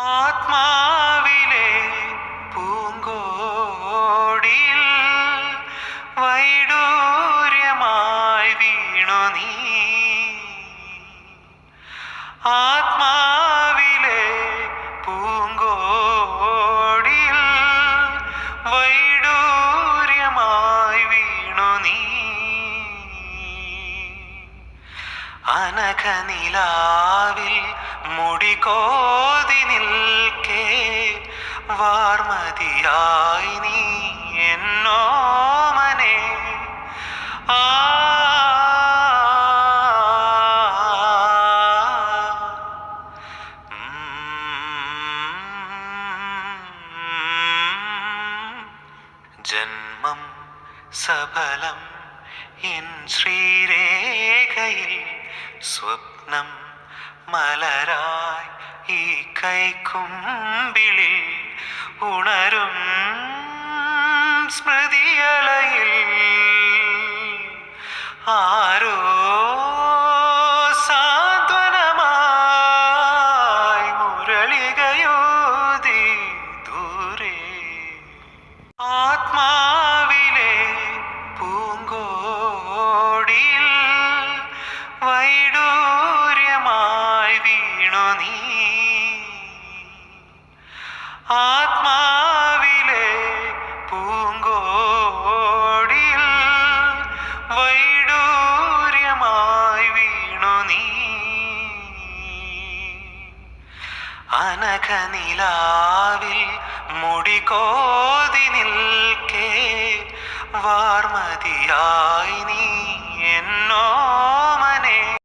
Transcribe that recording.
ആത്മാവിലെ പൂങ്കോടിയിൽ വൈഡൂര്യമായി വീണു നീ. ആത്മാവിലെ പൂങ്കോടിയിൽ വൈഡൂര്യമായി വീണു നീ. അനഘനിലാവിൽ നിൽക്കേ വാർമതിയായി നീ എന്നോമനെ ആ. ജന്മം സഫലം എൻ ശ്രീരേഖയിൽ സ്വപ്നം മലരായി ഈ കൈക്കുമ്പിളിൽ ഉണരും സ്മൃതിയലയിൽ. ആരോ സാന്ത്വനമായി മുരളികയോതി ദൂരെ. ആത്മാവിലെ പൂങ്കോടിയിൽ വൈഡൂര്യമായി വീണു നീ. ആത്മാവിലെ പൂങ്കോടിയിൽ വൈഡൂര്യമായി വീണു നീ. അനഘനിലാവിൽ മുടികോതി നിൽക്കേ വാർമതിയായി നീ എന്നോ